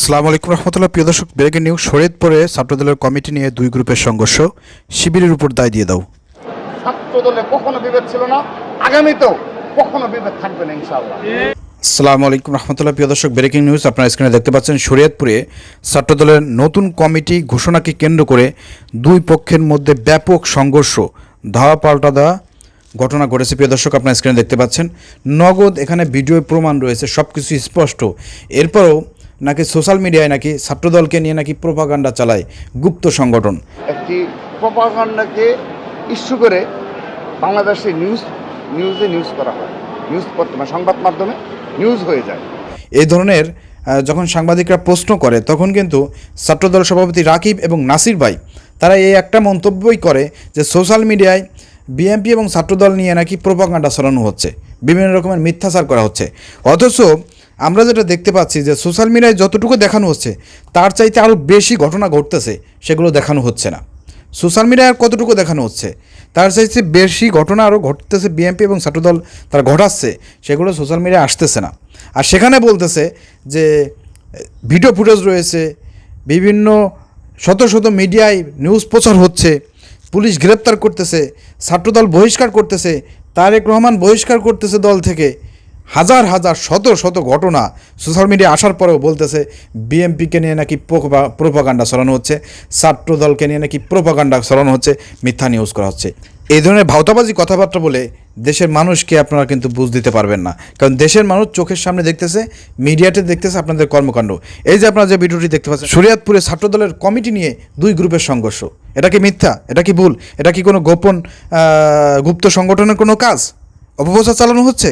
আসসালামু আলাইকুম রহমতুল্লাহ। প্রিয় দর্শক ব্রেকিং নিউজ শরীয়তপুরে ছাত্রদলের কমিটি নিয়ে দুই গ্রুপের সংঘর্ষ। শিবিরের উপর দায় দিয়ে দাও। ছাত্র দলে কখনো বিভেদ ছিল না আগামীতেও কখনো বিভেদ থাকবে না ইনশাআল্লাহ। আসসালামু আলাইকুম রহমতুল্লাহ। প্রিয় দর্শক ব্রেকিং নিউজ আপনারা স্ক্রিনে দেখতে পাচ্ছেন শরীয়তপুরে ছাত্রদলের নতুন কমিটি ঘোষণাকে কেন্দ্র করে দুই পক্ষের মধ্যে ব্যাপক সংঘর্ষ ধাওয়া পাল্টা দেওয়া ঘটনা ঘটেছে। প্রিয় দর্শক আপনারা স্ক্রিনে দেখতে পাচ্ছেন নগদ এখানে ভিডিও প্রমাণ রয়েছে সব কিছু স্পষ্ট। এরপরও নাকি সোশ্যাল মিডিয়ায় নাকি ছাত্রদলকে নিয়ে নাকি প্রোপাগান্ডা চালায় গুপ্ত সংগঠন? একটি প্রপাগান্ডাকে ইস্যু করে বাংলাদেশে নিউজ নিউজে নিউজ করা হয়। নিউজ মানে সংবাদ মাধ্যমে নিউজ হয়ে যায়। এই ধরনের যখন সাংবাদিকরা প্রশ্ন করে তখন কিন্তু ছাত্রদল সভাপতি রাকিব এবং নাসির ভাই তারা এই একটা মন্তব্যই করে যে সোশ্যাল মিডিয়ায় বিএনপি এবং ছাত্রদল নিয়ে নাকি প্রোপাগান্ডা ছড়ানো হচ্ছে। বিভিন্ন রকমের মিথ্যাচার করা হচ্ছে। অথচ আমরা যেটা দেখতে পাচ্ছি যে সোশ্যাল মিডিয়ায় যতটুকু দেখানো হচ্ছে, তার চাইতে আরও বেশি ঘটনা ঘটতেছে, সেগুলো দেখানো হচ্ছে না। সোশ্যাল মিডিয়ায় কতটুকু দেখানো হচ্ছে, তার চাইতে বেশি ঘটনা আরও ঘটতেছে বিএনপি এবং ছাত্রদল তারা ঘটাচ্ছে, সেগুলো সোশ্যাল মিডিয়ায় আসতেছে না। আর সেখানে বলতেছে যে, ভিডিও ফুটেজ রয়েছে, বিভিন্ন শত শত মিডিয়ায় নিউজ প্রচার হচ্ছে, পুলিশ গ্রেপ্তার করতেছে, ছাত্রদল বহিষ্কার করতেছে, তারেক রহমান বহিষ্কার করতেছে দল থেকে হাজার হাজার শত শত ঘটনা সোশ্যাল মিডিয়া আসার পরেও বলতেছে, বিএমপিকে নিয়ে নাকি প্রোপাগান্ডা ছড়ানো হচ্ছে ছাত্র দলকে নিয়ে নাকি প্রোপাগান্ডা ছড়ানো হচ্ছে, মিথ্যা নিউজ করা হচ্ছে। এই ধরনের ভাওতাবাজি কথাবার্তা বলে দেশের মানুষকে আপনারা কিন্তু বুঝ দিতে পারবেন না। কারণ দেশের মানুষ চোখের সামনে দেখতেছে, মিডিয়াতে দেখতেছে আপনাদের কর্মকাণ্ড। এই যে আপনারা যে ভিডিওটি দেখতে পাচ্ছেন, শরিয়াতপুরে ছাত্রদলের কমিটি নিয়ে দুই গ্রুপের সংঘর্ষ। এটা কি মিথ্যা? এটা কি ভুল? এটা কি কোনো গোপন গুপ্ত সংগঠনের কোনো কাজ? অপপ্রচার চালানো হচ্ছে?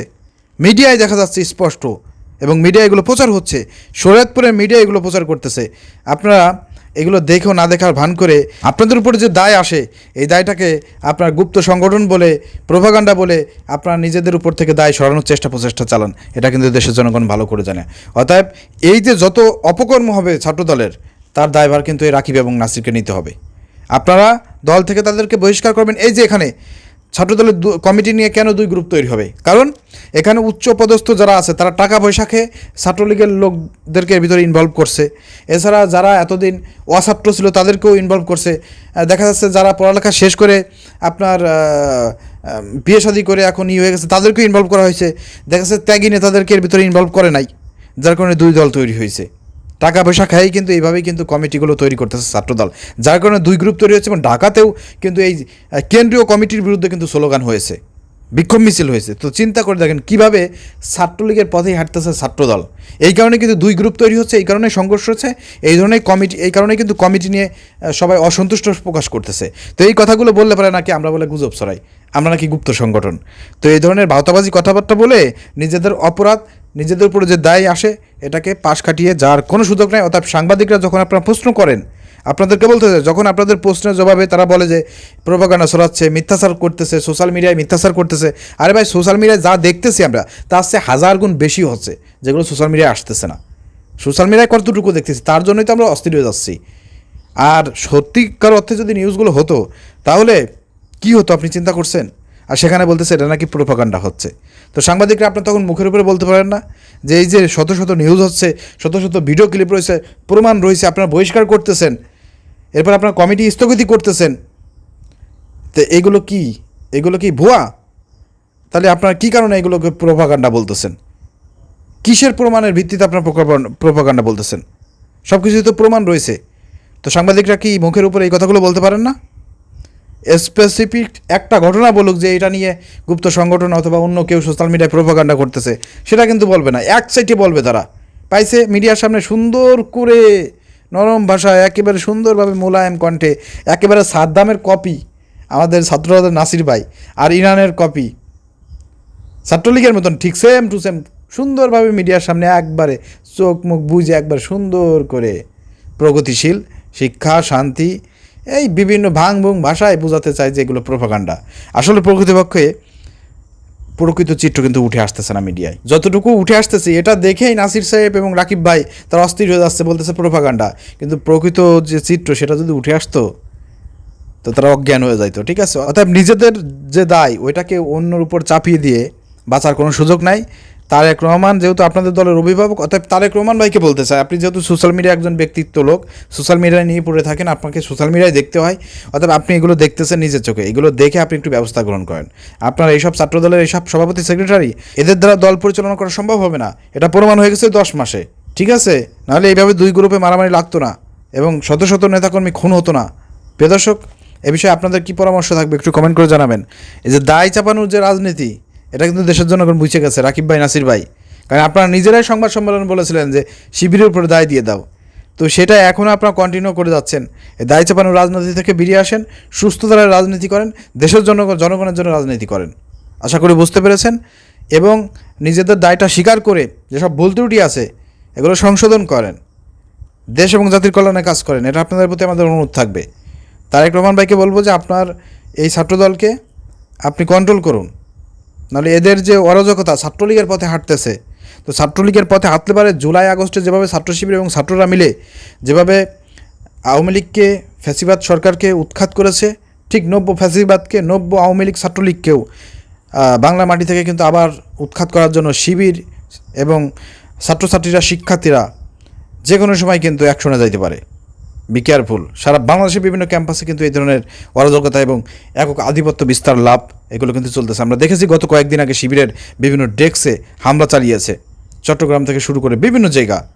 মিডিয়ায় দেখা যাচ্ছে স্পষ্ট এবং মিডিয়া এগুলো প্রচার হচ্ছে। শরীয়তপুরের মিডিয়া এগুলো প্রচার করতেছে। আপনারা এগুলো দেখেও না দেখার ভান করে আপনাদের উপরে যে দায় আসে, এই দায়টাকে আপনার গুপ্ত সংগঠন বলে প্রভাগান্ডা বলে আপনারা নিজেদের উপর থেকে দায় সরানোর চেষ্টা প্রচেষ্টা চালান। এটা কিন্তু দেশের জনগণ ভালো করে জানে। অতএব এই যে যত অপকর্ম হবে ছাত্রদলের, তার দায়ভার কিন্তু এই রাকিব এবং নাসিরকে নিতে হবে। আপনারা দল থেকে তাদেরকে বহিষ্কার করবেন। এই যে এখানে ছাত্রদলের কমিটি নিয়ে কেন দুই গ্রুপ তৈরি হবে? কারণ এখানে উচ্চ পদস্থ যারা আছে, তারা টাকা পয়সা খেয়ে ছাত্রলীগের লোকদেরকে ভিতরে ইনভলভ করছে। এছাড়া যারা এতদিন অছাত্র ছিল, তাদেরকেও ইনভলভ করছে। দেখা যাচ্ছে যারা পড়ালেখা শেষ করে আপনার বিয়ে শাদী করে এখন ই হয়ে গেছে, তাদেরকেও ইনভলভ করা হয়েছে। দেখা যাচ্ছে ত্যাগী নেতাদেরকে এর ভিতরে ইনভলভ করে নাই, যার কারণে দুই দল তৈরি হয়েছে। টাকা পয়সা খাই কিন্তু এইভাবেই কিন্তু কমিটিগুলো তৈরি করতেছে ছাত্রদল। যার কারণে দুই গ্রুপ তৈরি হচ্ছে এবং ঢাকাতেও কিন্তু এই কেন্দ্রীয় কমিটির বিরুদ্ধে কিন্তু স্লোগান হয়েছে। বিক্ষোভ মিছিল হয়েছে। তো চিন্তা করে দেখেন কীভাবে ছাত্রলীগের পথেই হাঁটতেছে ছাত্রদল। এই কারণে কিন্তু দুই গ্রুপ তৈরি হচ্ছে, এই কারণে সংঘর্ষ হচ্ছে, এই ধরনের কমিটি, এই কারণে কিন্তু কমিটি নিয়ে সবাই অসন্তুষ্ট প্রকাশ করতেছে। তো এই কথাগুলো বললে পারে নাকি আমরা বলে গুজব ছড়াই, আমরা নাকি গুপ্ত সংগঠন। তো এই ধরনের ভাওতাবাজি কথাবার্তা বলে নিজেদের অপরাধ, নিজেদের উপরে যে দায় আসে, এটাকে পাশ কাটিয়ে যার কোনো সুযোগ নেই। অর্থাৎ সাংবাদিকরা যখন আপনারা প্রশ্ন করেন আপনাদেরকে বলতে হবে, যখন আপনাদের প্রশ্নের জবাবে তারা বলে যে প্রভাগানা ছড়াচ্ছে মিথ্যাচার করতেছে সোশ্যাল মিডিয়ায় মিথ্যাচার করতেছে আরে ভাই সোশ্যাল মিডিয়ায় যা দেখতেছি আমরা তার চেয়ে হাজার গুণ বেশি হচ্ছে যেগুলো সোশ্যাল মিডিয়ায় আসতেছে না। সোশ্যাল মিডিয়ায় কতটুকু দেখতেছি তার জন্যই তো আমরা অস্থির হয়ে যাচ্ছি। আর সত্যিকার অর্থে যদি নিউজগুলো হতো তাহলে কি হতো আপনি চিন্তা করছেন? আর সেখানে বলতেছে এটা নাকি প্রোপাগান্ডা হচ্ছে। তো সাংবাদিকরা আপনার তখন মুখের উপরে বলতে পারেন না যে এই যে শত শত নিউজ হচ্ছে, শত শত ভিডিও ক্লিপ রয়েছে, প্রমাণ রয়েছে, আপনারা বহিষ্কার করতেছেন, এরপর আপনার কমিটি স্থগিত করতেছেন। তো এগুলো কি? এগুলো কি ভুয়া? তাহলে আপনার কি কারণে এগুলোকে প্রোপাগান্ডা বলতেছেন? কিসের প্রমাণের ভিত্তিতে আপনার প্রোপাগান্ডা বলতেছেন? সব কিছুই তো প্রমাণ রয়েছে। তো সাংবাদিকরা কি মুখের উপরে এই কথাগুলো বলতে পারেন না? স্পেসিফিক একটা ঘটনা বলুক যে এটা নিয়ে গুপ্ত সংগঠন অথবা অন্য কেউ সোশ্যাল মিডিয়ায় প্রোপাগান্ডা করতেছে, সেটা কিন্তু বলবে না। এক সাইডে বলবে তারা। পাইছে মিডিয়ার সামনে সুন্দর করে নরম ভাষায়, একেবারে সুন্দরভাবে মোলায়েম কণ্ঠে, একেবারে সাদ্দামের কপি আমাদের ছাত্রদের নাসির ভাই আর ইরানের কপি ছাত্রলীগের মতন ঠিক সেম টু সেম সুন্দরভাবে মিডিয়ার সামনে একবারে চোখ মুখ বুঝে একবার সুন্দর করে প্রগতিশীল শিক্ষা, শান্তি এই বিভিন্ন ভাং ভুং ভাষায় বোঝাতে চায় যে এগুলো প্রোপাগান্ডা আসলে প্রকৃতপক্ষে প্রকৃত চিত্র কিন্তু উঠে আসতেছে না মিডিয়ায়। যতটুকু উঠে আসতেছে, এটা দেখেই নাসির সাহেব এবং রাকিব ভাই তারা অস্থির হয়ে যাচ্ছে, বলতেছে প্রোপাগান্ডা কিন্তু প্রকৃত যে চিত্র, সেটা যদি উঠে আসতো, তো তারা অজ্ঞান হয়ে যাইতো, ঠিক আছে? অর্থাৎ নিজেদের যে দায়, ওইটাকে অন্যর উপর চাপিয়ে দিয়ে বাঁচার কোনো সুযোগ নাই। তারেক রহমান যেহেতু আপনাদের দলের অভিভাবক, অতএব তারেক রহমান ভাইকে বলতে চাই। আপনি যেহেতু সোশ্যাল মিডিয়া একজন ব্যক্তিত্ব লোক সোশ্যাল মিডিয়ায় নিয়ে পড়ে থাকেন, আপনাকে সোশ্যাল মিডিয়ায় দেখতে হয়। অতএব আপনি এগুলো দেখতেছেন নিজের চোখে। এগুলো দেখে আপনি একটু ব্যবস্থা গ্রহণ করেন। আপনার এইসব ছাত্র দলের এইসব সভাপতি সেক্রেটারি এদের দ্বারা দল পরিচালনা করা সম্ভব হবে না। এটা প্রমাণ হয়ে গেছে দশ মাসে। ঠিক আছে? নাহলে এইভাবে দুই গ্রুপে মারামারি লাগতো না এবং শত শত নেতাকর্মী খুন হতো না। প্রিয় দর্শক, এ বিষয়ে আপনাদের কী পরামর্শ থাকবে একটু কমেন্ট করে জানাবেন। এই যে দায় চাপানোর যে রাজনীতি এটা কিন্তু দেশের জন্য এখন বুঝে গেছে, রাকিব ভাই, নাসির ভাই। কারণ আপনারা নিজেরাই সংবাদ সম্মেলন বলেছিলেন যে শিবিরের উপরে দায় দিয়ে দাও। তো সেটা এখনও আপনারা কন্টিনিউ করে যাচ্ছেন। দায় চাপানোর রাজনীতি থেকে বেরিয়ে আসেন, সুস্থ দ্বারা রাজনীতি করেন, দেশের জন্য, জনগণের জন্য রাজনীতি করেন। আশা করি বুঝতে পেরেছেন। এবং নিজেদের দায়টা স্বীকার করে যেসব ভুল ত্রুটি আছে, এগুলো সংশোধন করেন। দেশ এবং জাতির কল্যাণে কাজ করেন, এটা আপনাদের প্রতি আমাদের অনুরোধ থাকবে। তারেক রহমান ভাইকে বলব যে আপনার এই ছাত্রদলকে আপনি কন্ট্রোল করুন। নাহলে এদের যে অরাজকতা ছাত্রলীগের পথে হাঁটতেছে, তো ছাত্রলীগের পথে হাঁটতে পারে জুলাই, আগস্টে যেভাবে ছাত্র শিবির এবং ছাত্ররা মিলে যেভাবে আওয়ামী লীগকে, ফ্যাসিবাদ সরকারকে উৎখাত করেছে, ঠিক নব্য ফ্যাসিবাদকে, নব্য আওয়ামী লীগ ছাত্রলীগকেও বাংলা মাটি থেকে কিন্তু আবার উৎখাত করার জন্য শিবির এবং ছাত্রছাত্রীরা, শিক্ষার্থীরা যে কোনো সময় কিন্তু অ্যাকশনে যাইতে পারে। বি কেয়ারফুল সারা বাংলাদেশের বিভিন্ন ক্যাম্পাসে কিন্তু এই ধরনের অরাজকতা এবং একক আধিপত্য বিস্তার লাভ এগুলো কিন্তু চলতেছে। আমরা দেখেছি গত কয়েকদিন আগে শিবিরের বিভিন্ন ডেস্কে হামলা চালিয়েছে। চট্টগ্রাম থেকে শুরু করে বিভিন্ন জায়গা।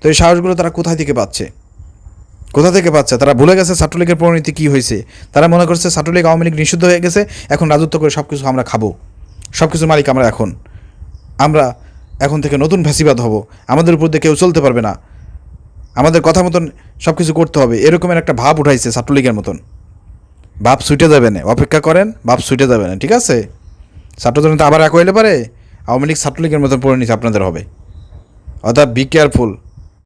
তো এই সাহসগুলো তারা কোথায় থেকে পাচ্ছে? কোথা থেকে পাচ্ছে? তারা ভুলে গেছে ছাত্রলীগের পরিণতি কী হয়েছে? তারা মনে করছে ছাত্রলীগ আওয়ামী লীগ নিষিদ্ধ হয়ে গেছে, এখন রাজত্ব করে সব কিছু আমরা খাব। সব কিছুর মালিক আমরা এখন। আমরা এখন থেকে নতুন ফ্যাসিবাদ হব। আমাদের উপর দিয়ে কেউ চলতে পারবে না। আমাদের কথা মতন সব কিছু করতে হবে। এরকমের একটা ভাব উঠাইছে ছাত্রলীগের মতন। ভাব ছুটে যাবে না। অপেক্ষা করেন, বাপ ছুটে যাবে না, ঠিক আছে? ছাত্রজনতা আবার এক হইলে পারে? আওয়ামী লীগ ছাত্রলীগের পড়ে পরিণতি আপনাদের হবে। অর্থাৎ বি কেয়ারফুল